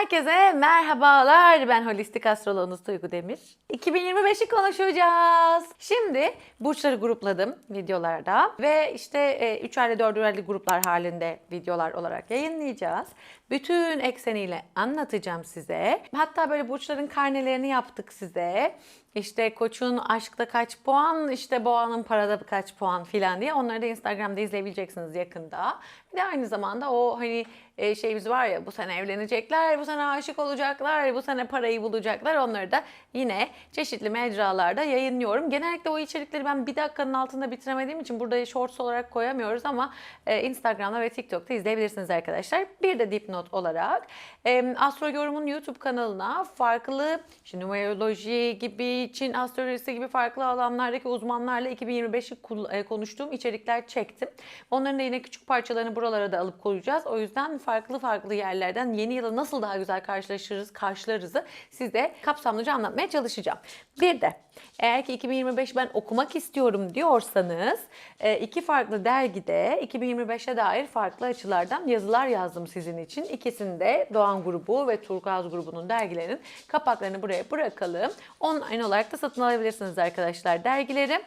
Herkese merhabalar. Ben holistik astroloğunuz Duygu Demir. 2025'i konuşacağız. Şimdi burçları grupladım videolarda ve işte 3 ayrı 4 ayrı gruplar halinde videolar olarak yayınlayacağız. Bütün ekseniyle anlatacağım size. Hatta böyle burçların karnelerini yaptık size. İşte koçun aşkta kaç puan, işte boğanın parada kaç puan filan diye. Onları da Instagram'da izleyebileceksiniz yakında. Bir de aynı zamanda o hani e, şeyimiz var ya bu sene evlenecekler, bu sene aşık olacaklar, bu sene parayı bulacaklar. Onları da yine çeşitli mecralarda yayınlıyorum. Genellikle o içerikleri ben bir dakikanın altında bitiremediğim için burada shorts olarak koyamıyoruz ama e, Instagram'da ve TikTok'ta izleyebilirsiniz arkadaşlar. Bir de dipnot olarak e, Astro Yorum'un YouTube kanalına farklı işte numeroloji gibi, Çin astrolojisi gibi farklı alanlardaki uzmanlarla 2025'i konuştuğum içerikler çektim. Onların da yine küçük parçalarını buralara da alıp koyacağız. O yüzden farklı farklı yerlerden yeni yıla nasıl daha güzel karşılaşırız, karşılarızı size kapsamlıca anlatmaya çalışacağım. Bir de eğer ki 2025 ben okumak istiyorum diyorsanız e, iki farklı dergide 2025'e dair farklı açılardan yazılar yazdım sizin için. İkisinde Doğan grubu ve Turkuaz grubunun dergilerinin kapaklarını buraya bırakalım. Online olarak da satın alabilirsiniz arkadaşlar dergileri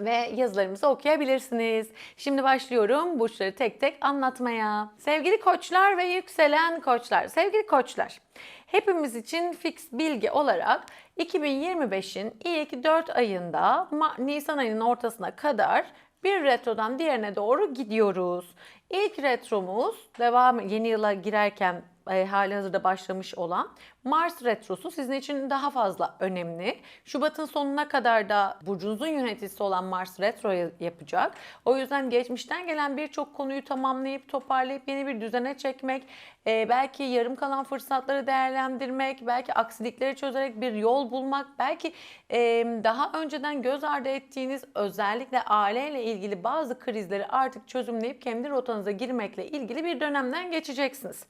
ve yazılarımızı okuyabilirsiniz. Şimdi başlıyorum burçları tek tek anlatmaya. Sevgili koçlar ve yükselen koçlar. Sevgili koçlar, hepimiz için fix bilgi olarak 2025'in ilk 4 ayında Nisan ayının ortasına kadar bir retrodan diğerine doğru gidiyoruz. İlk retromuz devam yeni yıla girerken e, hali hazırda başlamış olan Mars Retrosu sizin için daha fazla önemli. Şubat'ın sonuna kadar da burcunuzun yöneticisi olan Mars Retro yapacak. O yüzden geçmişten gelen birçok konuyu tamamlayıp toparlayıp yeni bir düzene çekmek, e, belki yarım kalan fırsatları değerlendirmek, belki aksilikleri çözerek bir yol bulmak, belki e, daha önceden göz ardı ettiğiniz özellikle aileyle ilgili bazı krizleri artık çözümleyip kendi rotanıza girmekle ilgili bir dönemden geçeceksiniz.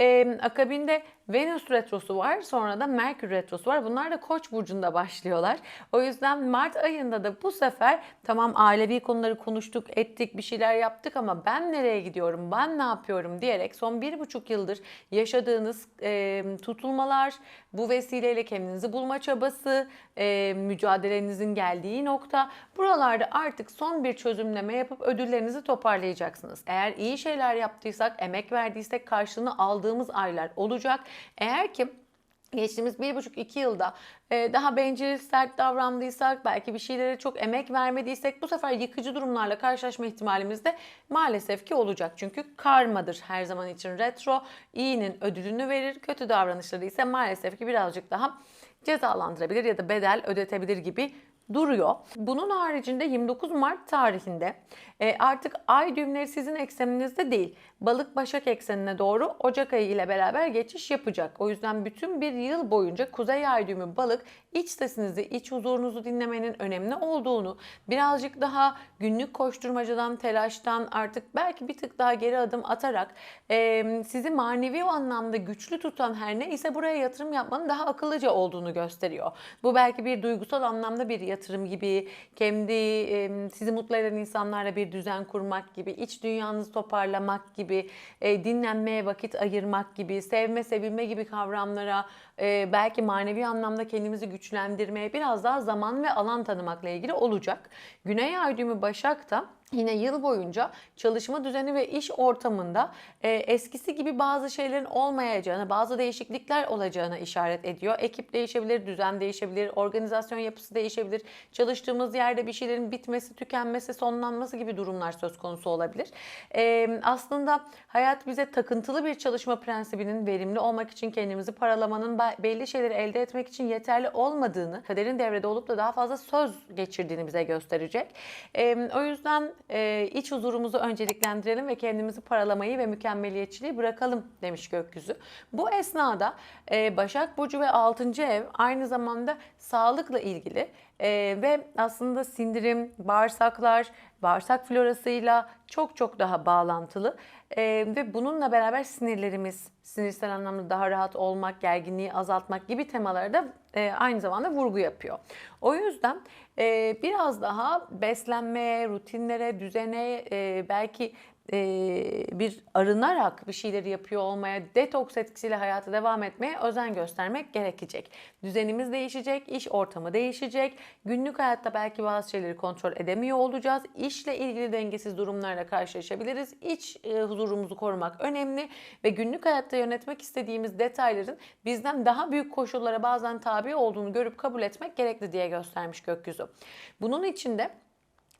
Ee, akabinde Venüs retrosu var. Sonra da Merkür retrosu var. Bunlar da Koç burcunda başlıyorlar. O yüzden Mart ayında da bu sefer tamam ailevi konuları konuştuk, ettik, bir şeyler yaptık ama ben nereye gidiyorum, ben ne yapıyorum diyerek son bir buçuk yıldır yaşadığınız e, tutulmalar, bu vesileyle kendinizi bulma çabası, e, mücadelenizin geldiği nokta. Buralarda artık son bir çözümleme yapıp ödüllerinizi toparlayacaksınız. Eğer iyi şeyler yaptıysak, emek verdiysek karşılığını aldığımız aylar olacak. Eğer ki geçtiğimiz bir buçuk iki yılda e, daha bencil, sert davrandıysak, belki bir şeylere çok emek vermediysek bu sefer yıkıcı durumlarla karşılaşma ihtimalimiz de maalesef ki olacak. Çünkü karmadır her zaman için retro. İyinin ödülünü verir, kötü davranışları ise maalesef ki birazcık daha cezalandırabilir ya da bedel ödetebilir gibi duruyor. Bunun haricinde 29 Mart tarihinde e, artık ay düğümleri sizin ekseninizde değil, balık başak eksenine doğru Ocak ayı ile beraber geçiş yapacak. O yüzden bütün bir yıl boyunca kuzey ay düğümü balık iç sesinizi, iç huzurunuzu dinlemenin önemli olduğunu, birazcık daha günlük koşturmacadan, telaştan artık belki bir tık daha geri adım atarak e, sizi manevi anlamda güçlü tutan her ne ise buraya yatırım yapmanın daha akıllıca olduğunu gösteriyor. Bu belki bir duygusal anlamda bir yatırım gibi, kendi sizi mutlu eden insanlarla bir düzen kurmak gibi, iç dünyanızı toparlamak gibi, e, dinlenmeye vakit ayırmak gibi, sevme, sevilme gibi kavramlara e, belki manevi anlamda kendimizi güçlendirmeye biraz daha zaman ve alan tanımakla ilgili olacak. Güney ay düğümü Başak'ta yine yıl boyunca çalışma düzeni ve iş ortamında e, eskisi gibi bazı şeylerin olmayacağını, bazı değişiklikler olacağını işaret ediyor. Ekip değişebilir, düzen değişebilir, organizasyon yapısı değişebilir. Çalıştığımız yerde bir şeylerin bitmesi, tükenmesi, sonlanması gibi durumlar söz konusu olabilir. E, aslında hayat bize takıntılı bir çalışma prensibinin verimli olmak için kendimizi paralamanın belli şeyleri elde etmek için yeterli olmadığını, kaderin devrede olup da daha fazla söz geçirdiğini bize gösterecek. E, o yüzden e, iç huzurumuzu önceliklendirelim ve kendimizi paralamayı ve mükemmeliyetçiliği bırakalım demiş gökyüzü. Bu esnada e, Başak Burcu ve 6. ev aynı zamanda sağlıkla ilgili e, ve aslında sindirim, bağırsaklar, bağırsak florasıyla çok çok daha bağlantılı e, ve bununla beraber sinirlerimiz, sinirsel anlamda daha rahat olmak, gerginliği azaltmak gibi temalara da e, aynı zamanda vurgu yapıyor. O yüzden e, biraz daha beslenmeye, rutinlere, düzene, e, belki e, bir arınarak bir şeyleri yapıyor olmaya, detoks etkisiyle hayata devam etmeye özen göstermek gerekecek. Düzenimiz değişecek, iş ortamı değişecek. Günlük hayatta belki bazı şeyleri kontrol edemiyor olacağız. İşle ilgili dengesiz durumlarla karşılaşabiliriz. İç e, huzurumuzu korumak önemli ve günlük hayatta yönetmek istediğimiz detayların bizden daha büyük koşullara bazen tabi olduğunu görüp kabul etmek gerekli diye göstermiş gökyüzü. Bunun için de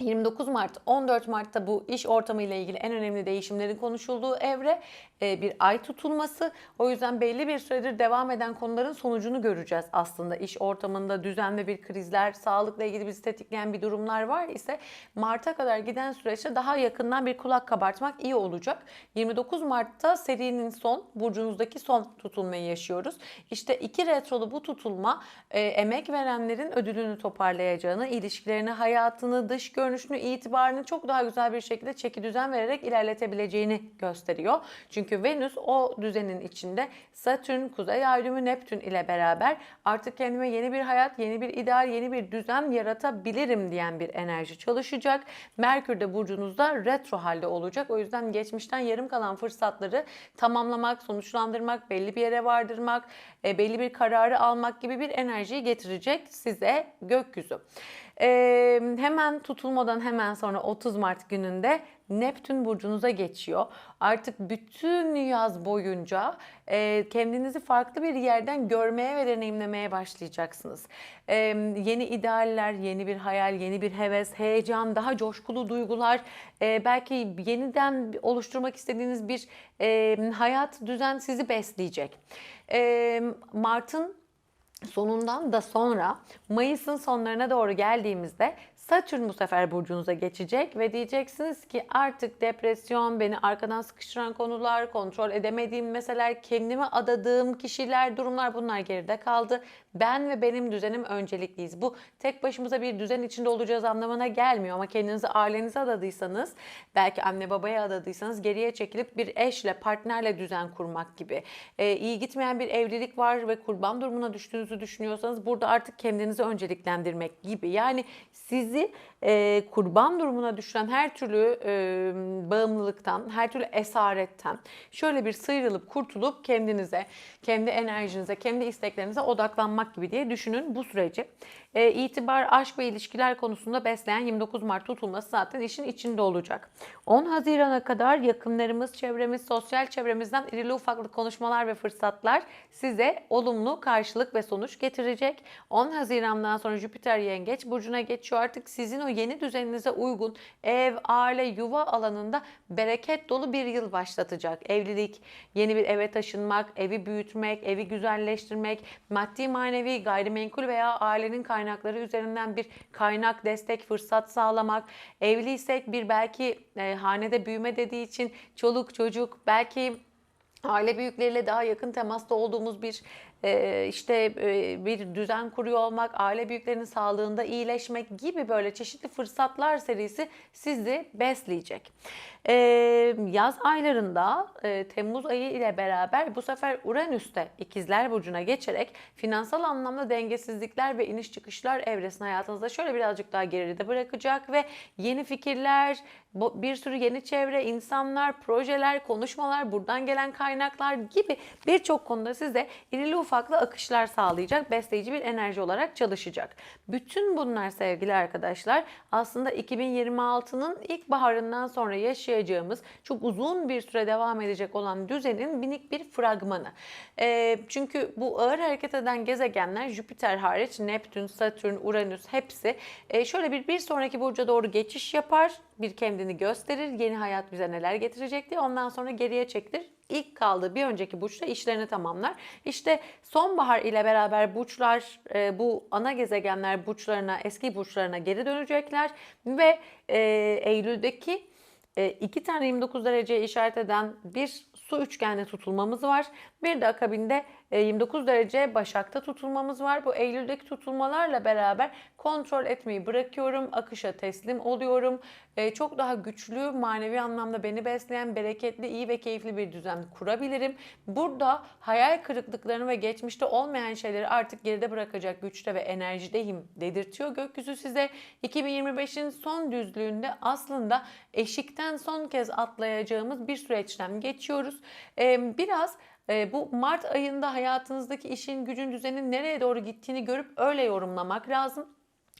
29 Mart, 14 Mart'ta bu iş ortamı ile ilgili en önemli değişimlerin konuşulduğu evre bir ay tutulması. O yüzden belli bir süredir devam eden konuların sonucunu göreceğiz aslında. İş ortamında düzenli bir krizler, sağlıkla ilgili bizi tetikleyen bir durumlar var ise Mart'a kadar giden süreçte daha yakından bir kulak kabartmak iyi olacak. 29 Mart'ta serinin son, burcunuzdaki son tutulmayı yaşıyoruz. İşte iki retrolu bu tutulma e, emek verenlerin ödülünü toparlayacağını, ilişkilerini, hayatını, dış görünüşünü, itibarını çok daha güzel bir şekilde çeki düzen vererek ilerletebileceğini gösteriyor. Çünkü Venüs o düzenin içinde Satürn, Kuzey Ay Neptün ile beraber artık kendime yeni bir hayat, yeni bir ideal, yeni bir düzen yaratabilirim diyen bir enerji çalışacak. Merkür de burcunuzda retro halde olacak. O yüzden geçmişten yarım kalan fırsatları tamamlamak, sonuçlandırmak, belli bir yere vardırmak, e, belli bir kararı almak gibi bir enerjiyi getirecek size gökyüzü. Ee, hemen tutulmadan hemen sonra 30 Mart gününde Neptün burcunuza geçiyor. Artık bütün yaz boyunca e, kendinizi farklı bir yerden görmeye ve deneyimlemeye başlayacaksınız. E, yeni idealler, yeni bir hayal, yeni bir heves, heyecan, daha coşkulu duygular, e, belki yeniden oluşturmak istediğiniz bir e, hayat, düzen sizi besleyecek. Mart'ın sonundan da sonra Mayıs'ın sonlarına doğru geldiğimizde Satürn bu sefer burcunuza geçecek ve diyeceksiniz ki artık depresyon, beni arkadan sıkıştıran konular, kontrol edemediğim meseleler, kendime adadığım kişiler, durumlar bunlar geride kaldı. Ben ve benim düzenim öncelikliyiz. Bu tek başımıza bir düzen içinde olacağız anlamına gelmiyor ama kendinizi ailenize adadıysanız, belki anne babaya adadıysanız geriye çekilip bir eşle, partnerle düzen kurmak gibi. Ee, iyi gitmeyen bir evlilik var ve kurban durumuna düştüğünüzü düşünüyorsanız burada artık kendinizi önceliklendirmek gibi. Yani sizi Merci. E, kurban durumuna düşüren her türlü e, bağımlılıktan, her türlü esaretten şöyle bir sıyrılıp kurtulup kendinize, kendi enerjinize, kendi isteklerinize odaklanmak gibi diye düşünün bu süreci. E, itibar, aşk ve ilişkiler konusunda besleyen 29 Mart tutulması zaten işin içinde olacak. 10 Haziran'a kadar yakınlarımız, çevremiz, sosyal çevremizden irili ufaklı konuşmalar ve fırsatlar size olumlu karşılık ve sonuç getirecek. 10 Haziran'dan sonra Jüpiter Yengeç burcuna geçiyor. Artık sizin o yeni düzeninize uygun ev, aile, yuva alanında bereket dolu bir yıl başlatacak. Evlilik, yeni bir eve taşınmak, evi büyütmek, evi güzelleştirmek, maddi manevi gayrimenkul veya ailenin kaynakları üzerinden bir kaynak, destek, fırsat sağlamak. Evliysek bir belki e, hanede büyüme dediği için çoluk çocuk belki aile büyükleriyle daha yakın temasta olduğumuz bir işte e, bir düzen kuruyor olmak, aile büyüklerinin sağlığında iyileşmek gibi böyle çeşitli fırsatlar serisi sizi besleyecek. E, yaz aylarında Temmuz ayı ile beraber bu sefer Uranüs'te ikizler burcuna geçerek finansal anlamda dengesizlikler ve iniş çıkışlar evresini hayatınızda şöyle birazcık daha geride bırakacak ve yeni fikirler, bir sürü yeni çevre, insanlar, projeler, konuşmalar, buradan gelen kaynaklar gibi birçok konuda size irili ufaklı akışlar sağlayacak, besleyici bir enerji olarak çalışacak. Bütün bunlar sevgili arkadaşlar aslında 2026'nın ilk baharından sonra yaşayacağımız çok uzun bir süre devam edecek olan düzenin minik bir fragmanı. E, çünkü bu ağır hareket eden gezegenler Jüpiter hariç Neptün, Satürn, Uranüs hepsi e, şöyle bir bir sonraki burca doğru geçiş yapar bir kendini gösterir. Yeni hayat bize neler getirecek diye ondan sonra geriye çekilir. İlk kaldığı bir önceki burçta işlerini tamamlar. İşte sonbahar ile beraber burçlar e, bu ana gezegenler burçlarına eski burçlarına geri dönecekler ve e, Eylül'deki e, iki tane 29 dereceye işaret eden bir su üçgenli tutulmamız var. Bir de akabinde 29 e, derece Başak'ta tutulmamız var. Bu Eylül'deki tutulmalarla beraber kontrol etmeyi bırakıyorum. Akışa teslim oluyorum. E, çok daha güçlü, manevi anlamda beni besleyen, bereketli, iyi ve keyifli bir düzen kurabilirim. Burada hayal kırıklıklarını ve geçmişte olmayan şeyleri artık geride bırakacak güçte ve enerjideyim dedirtiyor gökyüzü size. 2025'in son düzlüğünde aslında eşikten son kez atlayacağımız bir süreçten geçiyoruz. Ee, biraz e, bu Mart ayında hayatınızdaki işin, gücün, düzenin nereye doğru gittiğini görüp öyle yorumlamak lazım.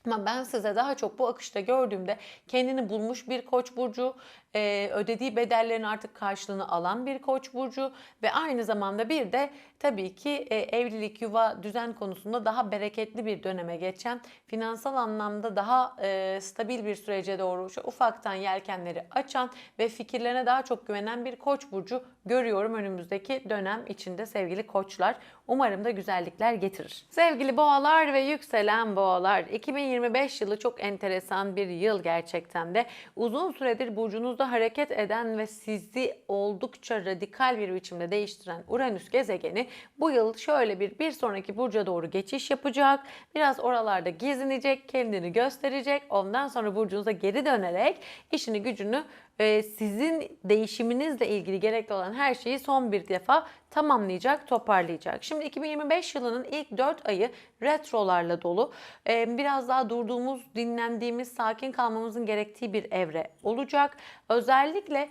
Ama ben size daha çok bu akışta gördüğümde kendini bulmuş bir koç burcu, e, ödediği bedellerin artık karşılığını alan bir koç burcu ve aynı zamanda bir de tabii ki e, evlilik, yuva, düzen konusunda daha bereketli bir döneme geçen, finansal anlamda daha e, stabil bir sürece doğru ufaktan yelkenleri açan ve fikirlerine daha çok güvenen bir koç burcu görüyorum önümüzdeki dönem içinde sevgili koçlar. Umarım da güzellikler getirir. Sevgili boğalar ve yükselen boğalar 2025 yılı çok enteresan bir yıl gerçekten de. Uzun süredir burcunuzda hareket eden ve sizi oldukça radikal bir biçimde değiştiren Uranüs gezegeni bu yıl şöyle bir bir sonraki burca doğru geçiş yapacak. Biraz oralarda gezinecek, kendini gösterecek. Ondan sonra burcunuza geri dönerek işini gücünü e, sizin değişiminizle ilgili gerekli olan her şeyi son bir defa tamamlayacak, toparlayacak. Şimdi 2025 yılının ilk 4 ayı retrolarla dolu. E, Biraz daha durduğumuz, dinlendiğimiz, sakin kalmamızın gerektiği bir evre olacak. Özellikle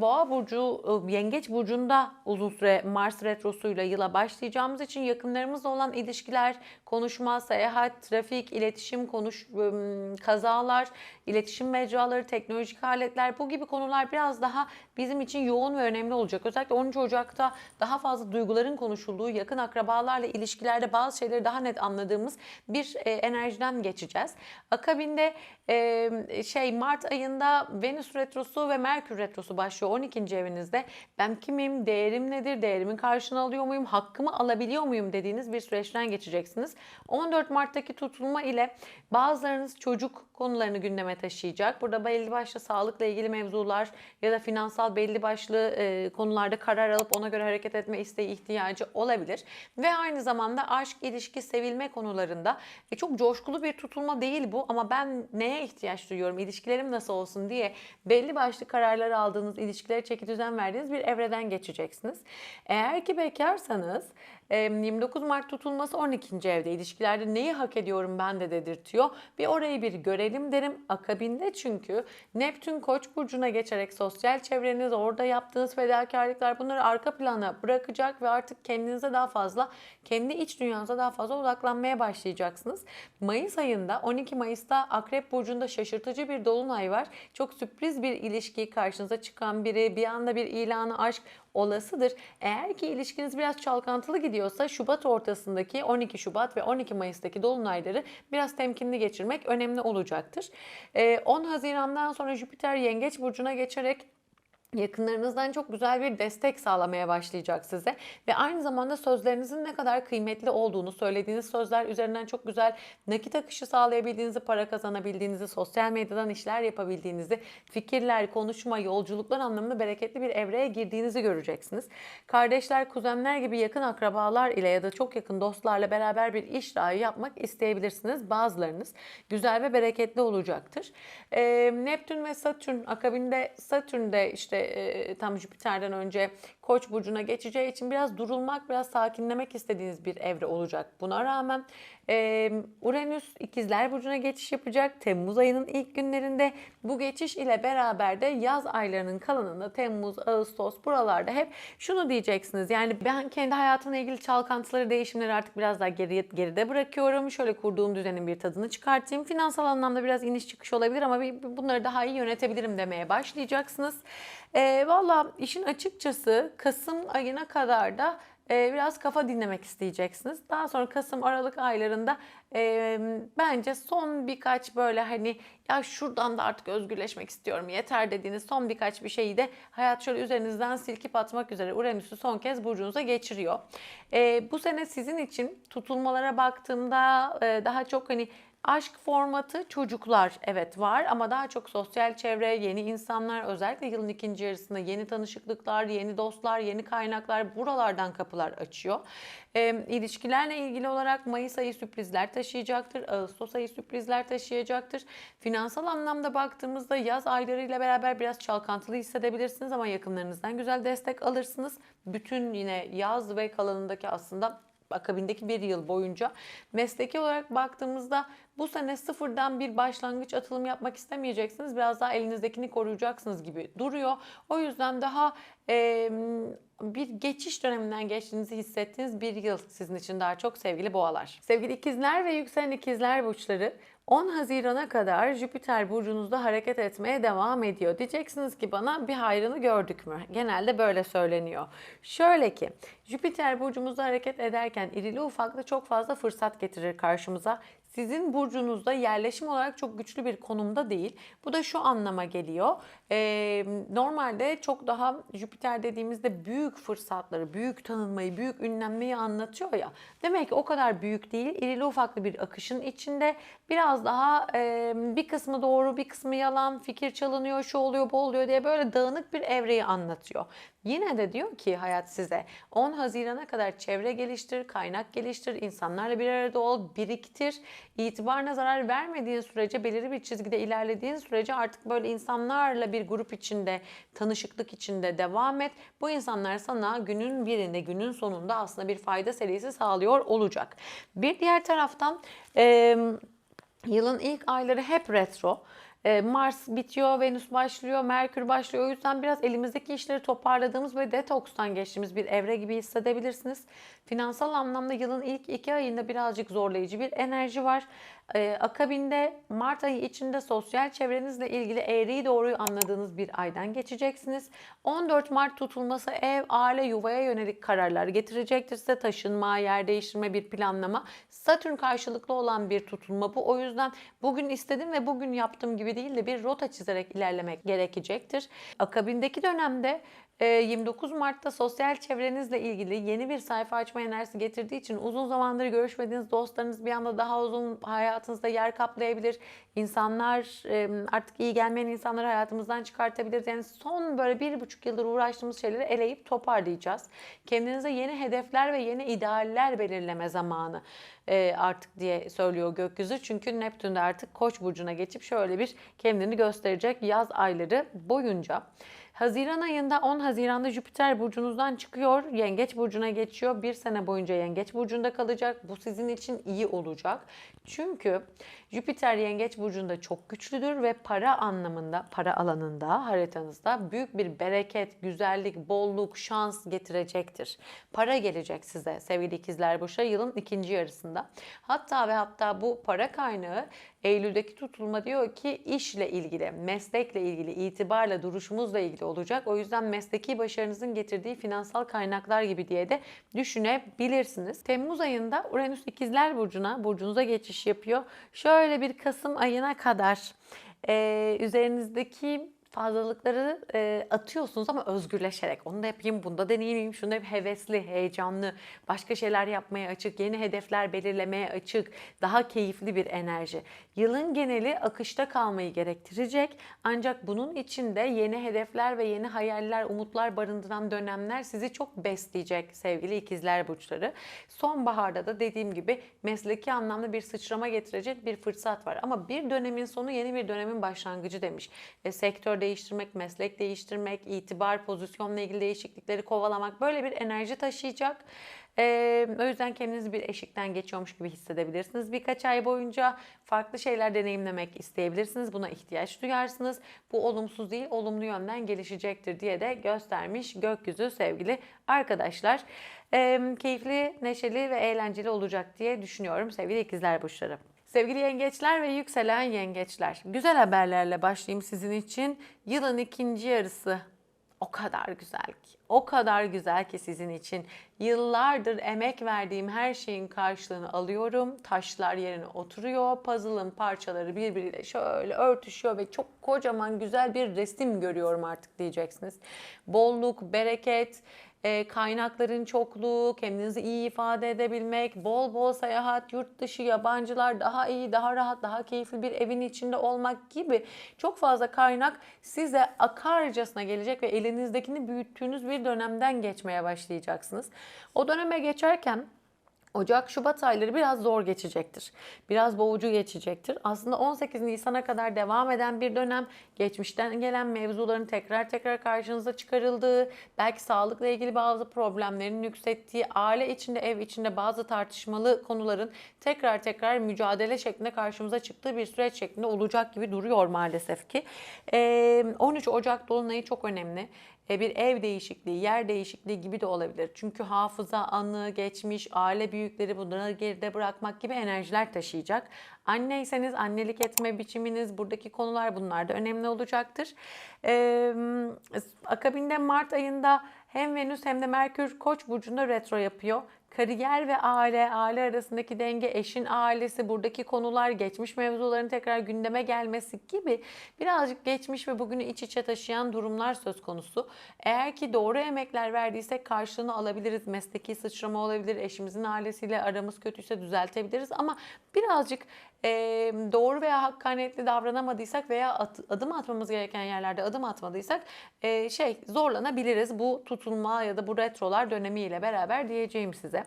Boğa burcu, e, Yengeç burcunda uzun süre Mars retrosuyla yıla başlayacağımız için yakınlarımızla olan ilişkiler, konuşma, seyahat, trafik, iletişim, konuş kazalar, iletişim mecraları, teknolojik aletler bu gibi konular biraz daha bizim için yoğun ve önemli olacak. Özellikle 13 Ocak'ta daha fazla duyguların konuşulduğu, yakın akrabalarla ilişkilerde bazı şeyleri daha net anladığımız bir e, enerjiden geçeceğiz. Akabinde şey Mart ayında Venüs retrosu ve Merkür retrosu başlıyor 12. evinizde. Ben kimim, değerim nedir, değerimin karşılığını alıyor muyum, hakkımı alabiliyor muyum dediğiniz bir süreçten geçeceksiniz. 14 Mart'taki tutulma ile bazılarınız çocuk konularını gündeme taşıyacak. Burada belli başlı sağlıkla ilgili mevzular ya da finansal belli başlı e, konularda karar alıp ona göre hareket etme isteği ihtiyacı olabilir. Ve aynı zamanda aşk, ilişki, sevilme konularında e, çok coşkulu bir tutulma değil bu ama ben neye ihtiyaç duyuyorum, ilişkilerim nasıl olsun diye belli başlı kararlar aldığınız, ilişkilere çeki düzen verdiğiniz bir evreden geçeceksiniz. Eğer ki bekarsanız 29 Mart tutulması 12. evde ilişkilerde neyi hak ediyorum ben de dedirtiyor. Bir orayı bir görelim derim. Akabinde çünkü Neptün Koç burcuna geçerek sosyal çevreniz, orada yaptığınız fedakarlıklar bunları arka plana bırakacak ve artık kendinize daha fazla, kendi iç dünyanıza daha fazla odaklanmaya başlayacaksınız. Mayıs ayında 12 Mayıs'ta Akrep burcunda şaşırtıcı bir dolunay var. Çok sürpriz bir ilişki karşınıza çıkan biri, bir anda bir ilanı aşk olasıdır. Eğer ki ilişkiniz biraz çalkantılı gidiyorsa Şubat ortasındaki 12 Şubat ve 12 Mayıs'taki dolunayları biraz temkinli geçirmek önemli olacaktır. 10 Haziran'dan sonra Jüpiter Yengeç burcuna geçerek yakınlarınızdan çok güzel bir destek sağlamaya başlayacak size ve aynı zamanda sözlerinizin ne kadar kıymetli olduğunu, söylediğiniz sözler üzerinden çok güzel nakit akışı sağlayabildiğinizi, para kazanabildiğinizi, sosyal medyadan işler yapabildiğinizi, fikirler, konuşma, yolculuklar anlamında bereketli bir evreye girdiğinizi göreceksiniz. Kardeşler, kuzenler gibi yakın akrabalar ile ya da çok yakın dostlarla beraber bir iş dahi yapmak isteyebilirsiniz bazılarınız. Güzel ve bereketli olacaktır. Ee, Neptün ve Satürn akabinde Satürn'de işte e, tam Jüpiter'den önce Koç burcuna geçeceği için biraz durulmak, biraz sakinlemek istediğiniz bir evre olacak. Buna rağmen Uranüs ikizler burcuna geçiş yapacak Temmuz ayının ilk günlerinde. Bu geçiş ile beraber de yaz aylarının kalanında Temmuz, Ağustos buralarda hep şunu diyeceksiniz. Yani ben kendi hayatımla ilgili çalkantıları, değişimleri artık biraz daha geriye, geride bırakıyorum. Şöyle kurduğum düzenin bir tadını çıkartayım. Finansal anlamda biraz iniş çıkış olabilir ama bunları daha iyi yönetebilirim demeye başlayacaksınız. E, Valla işin açıkçası Kasım ayına kadar da e, biraz kafa dinlemek isteyeceksiniz. Daha sonra Kasım Aralık aylarında e, bence son birkaç böyle hani ya şuradan da artık özgürleşmek istiyorum yeter dediğiniz son birkaç bir şeyi de hayat şöyle üzerinizden silkip atmak üzere Uranüs'ü son kez burcunuza geçiriyor. E, bu sene sizin için tutulmalara baktığımda e, daha çok hani Aşk formatı çocuklar evet var ama daha çok sosyal çevre, yeni insanlar özellikle yılın ikinci yarısında yeni tanışıklıklar, yeni dostlar, yeni kaynaklar buralardan kapılar açıyor. E, ilişkilerle ilgili olarak Mayıs ayı sürprizler taşıyacaktır. Ağustos ayı sürprizler taşıyacaktır. Finansal anlamda baktığımızda yaz aylarıyla beraber biraz çalkantılı hissedebilirsiniz ama yakınlarınızdan güzel destek alırsınız. Bütün yine yaz ve kalanındaki aslında akabindeki bir yıl boyunca mesleki olarak baktığımızda bu sene sıfırdan bir başlangıç atılım yapmak istemeyeceksiniz. Biraz daha elinizdekini koruyacaksınız gibi duruyor. O yüzden daha e, bir geçiş döneminden geçtiğinizi hissettiğiniz bir yıl sizin için daha çok sevgili boğalar. Sevgili ikizler ve yükselen ikizler burçları 10 Haziran'a kadar Jüpiter burcunuzda hareket etmeye devam ediyor. Diyeceksiniz ki bana bir hayrını gördük mü? Genelde böyle söyleniyor. Şöyle ki Jüpiter burcumuzda hareket ederken irili ufaklı çok fazla fırsat getirir karşımıza. Sizin burcunuzda yerleşim olarak çok güçlü bir konumda değil. Bu da şu anlama geliyor. Ee, normalde çok daha Jüpiter dediğimizde büyük fırsatları, büyük tanınmayı, büyük ünlenmeyi anlatıyor ya. Demek ki o kadar büyük değil. İrili ufaklı bir akışın içinde biraz daha e, bir kısmı doğru, bir kısmı yalan, fikir çalınıyor, şu oluyor, bu oluyor diye böyle dağınık bir evreyi anlatıyor. Yine de diyor ki hayat size 10 Haziran'a kadar çevre geliştir, kaynak geliştir, insanlarla bir arada ol, biriktir. İtibarına zarar vermediğin sürece, belirli bir çizgide ilerlediğin sürece artık böyle insanlarla bir grup içinde, tanışıklık içinde devam et. Bu insanlar sana günün birinde, günün sonunda aslında bir fayda serisi sağlıyor olacak. Bir diğer taraftan e, yılın ilk ayları hep retro. Mars bitiyor, Venüs başlıyor, Merkür başlıyor. O yüzden biraz elimizdeki işleri toparladığımız ve detokstan geçtiğimiz bir evre gibi hissedebilirsiniz. Finansal anlamda yılın ilk iki ayında birazcık zorlayıcı bir enerji var. Ee, akabinde Mart ayı içinde sosyal çevrenizle ilgili eğriyi doğruyu anladığınız bir aydan geçeceksiniz. 14 Mart tutulması ev, aile, yuvaya yönelik kararlar getirecektir size. Taşınma, yer değiştirme, bir planlama. Satürn karşılıklı olan bir tutulma bu. O yüzden bugün istedim ve bugün yaptığım gibi değil de bir rota çizerek ilerlemek gerekecektir. Akabindeki dönemde 29 Mart'ta sosyal çevrenizle ilgili yeni bir sayfa açma enerjisi getirdiği için uzun zamandır görüşmediğiniz dostlarınız bir anda daha uzun hayatınızda yer kaplayabilir. İnsanlar artık iyi gelmeyen insanları hayatımızdan çıkartabiliriz. Yani son böyle bir buçuk yıldır uğraştığımız şeyleri eleyip toparlayacağız. Kendinize yeni hedefler ve yeni idealler belirleme zamanı artık diye söylüyor gökyüzü. Çünkü Neptün de artık Koç burcuna geçip şöyle bir kendini gösterecek yaz ayları boyunca. Haziran ayında 10 Haziran'da Jüpiter burcunuzdan çıkıyor. Yengeç burcuna geçiyor. Bir sene boyunca Yengeç burcunda kalacak. Bu sizin için iyi olacak. Çünkü Jüpiter Yengeç burcunda çok güçlüdür ve para anlamında, para alanında haritanızda büyük bir bereket, güzellik, bolluk, şans getirecektir. Para gelecek size sevgili ikizler burçları yılın ikinci yarısında. Hatta ve hatta bu para kaynağı Eylül'deki tutulma diyor ki işle ilgili, meslekle ilgili, itibarla, duruşumuzla ilgili olacak. O yüzden mesleki başarınızın getirdiği finansal kaynaklar gibi diye de düşünebilirsiniz. Temmuz ayında Uranüs ikizler burcuna, burcunuza geçiş yapıyor. Şöyle bir Kasım ayına kadar e, üzerinizdeki fazlalıkları e, atıyorsunuz ama özgürleşerek. Onu da yapayım, bunda deneyimleyeyim, şunu da hep hevesli, heyecanlı, başka şeyler yapmaya açık, yeni hedefler belirlemeye açık, daha keyifli bir enerji. Yılın geneli akışta kalmayı gerektirecek. Ancak bunun içinde yeni hedefler ve yeni hayaller, umutlar barındıran dönemler sizi çok besleyecek sevgili ikizler burçları. Sonbaharda da dediğim gibi mesleki anlamda bir sıçrama getirecek bir fırsat var. Ama bir dönemin sonu yeni bir dönemin başlangıcı demiş. E, sektör değiştirmek, meslek değiştirmek, itibar, pozisyonla ilgili değişiklikleri kovalamak böyle bir enerji taşıyacak. Ee, o yüzden kendinizi bir eşikten geçiyormuş gibi hissedebilirsiniz. Birkaç ay boyunca farklı şeyler deneyimlemek isteyebilirsiniz. Buna ihtiyaç duyarsınız. Bu olumsuz değil, olumlu yönden gelişecektir diye de göstermiş gökyüzü sevgili arkadaşlar. Ee, keyifli, neşeli ve eğlenceli olacak diye düşünüyorum sevgili ikizler burçları. Sevgili yengeçler ve yükselen yengeçler. Güzel haberlerle başlayayım sizin için. Yılın ikinci yarısı o kadar güzel ki, o kadar güzel ki sizin için. Yıllardır emek verdiğim her şeyin karşılığını alıyorum. Taşlar yerine oturuyor. Puzzle'ın parçaları birbiriyle şöyle örtüşüyor ve çok kocaman güzel bir resim görüyorum artık diyeceksiniz. Bolluk, bereket, e, kaynakların çokluğu, kendinizi iyi ifade edebilmek, bol bol seyahat, yurt dışı, yabancılar, daha iyi, daha rahat, daha keyifli bir evin içinde olmak gibi çok fazla kaynak size akarcasına gelecek ve elinizdekini büyüttüğünüz bir dönemden geçmeye başlayacaksınız. O döneme geçerken Ocak, Şubat ayları biraz zor geçecektir. Biraz boğucu geçecektir. Aslında 18 Nisan'a kadar devam eden bir dönem. Geçmişten gelen mevzuların tekrar tekrar karşınıza çıkarıldığı, belki sağlıkla ilgili bazı problemlerin yükselttiği, aile içinde, ev içinde bazı tartışmalı konuların tekrar tekrar mücadele şeklinde karşımıza çıktığı bir süreç şeklinde olacak gibi duruyor maalesef ki. Ee, 13 Ocak Dolunay'ı çok önemli bir ev değişikliği, yer değişikliği gibi de olabilir. Çünkü hafıza, anı, geçmiş, aile büyükleri bunları geride bırakmak gibi enerjiler taşıyacak. Anneyseniz annelik etme biçiminiz, buradaki konular bunlar da önemli olacaktır. Ee, akabinde Mart ayında hem Venüs hem de Merkür Koç burcunda retro yapıyor. Kariyer ve aile, aile arasındaki denge, eşin ailesi, buradaki konular, geçmiş mevzuların tekrar gündeme gelmesi gibi birazcık geçmiş ve bugünü iç içe taşıyan durumlar söz konusu. Eğer ki doğru emekler verdiysek karşılığını alabiliriz. Mesleki sıçrama olabilir, eşimizin ailesiyle aramız kötüyse düzeltebiliriz ama birazcık e, doğru veya hakkaniyetli davranamadıysak veya at- adım atmamız gereken yerlerde adım atmadıysak e, şey zorlanabiliriz bu tutulma ya da bu retrolar dönemiyle beraber diyeceğim size.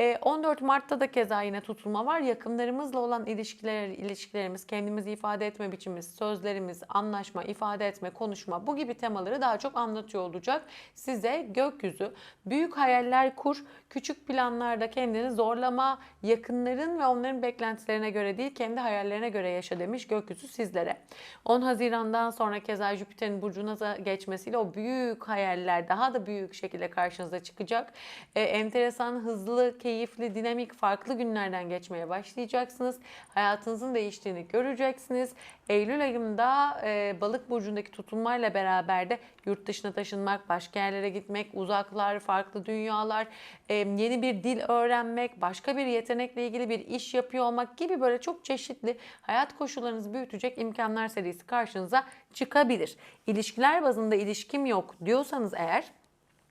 E, 14 Mart'ta da keza yine tutulma var. Yakınlarımızla olan ilişkiler, ilişkilerimiz, kendimizi ifade etme biçimimiz, sözlerimiz, anlaşma, ifade etme, konuşma bu gibi temaları daha çok anlatıyor olacak. Size gökyüzü, büyük hayaller kur, küçük planlarda kendini zorlama, yakınların ve onların beklentilerine göre değil kendi hayallerine göre yaşa demiş gökyüzü sizlere. 10 Haziran'dan sonra keza Jüpiter'in burcunuza geçmesiyle o büyük hayaller daha da büyük şekilde karşınıza çıkacak. Ee, enteresan, hızlı, keyifli, dinamik, farklı günlerden geçmeye başlayacaksınız. Hayatınızın değiştiğini göreceksiniz. Eylül ayında e, balık burcundaki tutulmayla beraber de yurt dışına taşınmak, başka yerlere gitmek, uzaklar, farklı dünyalar, e, yeni bir dil öğrenmek, başka bir yetenekle ilgili bir iş yapıyor olmak gibi böyle çok çeşitli hayat koşullarınızı büyütecek imkanlar serisi karşınıza çıkabilir. İlişkiler bazında ilişkim yok diyorsanız eğer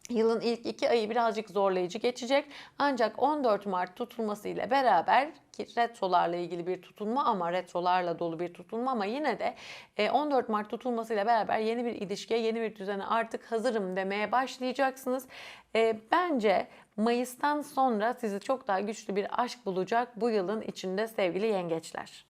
Yılın ilk iki ayı birazcık zorlayıcı geçecek. Ancak 14 Mart tutulması ile beraber ki retrolarla ilgili bir tutulma ama retrolarla dolu bir tutulma ama yine de e, 14 Mart tutulması ile beraber yeni bir ilişkiye, yeni bir düzene artık hazırım demeye başlayacaksınız. E, Bence Mayıs'tan sonra sizi çok daha güçlü bir aşk bulacak bu yılın içinde sevgili yengeçler.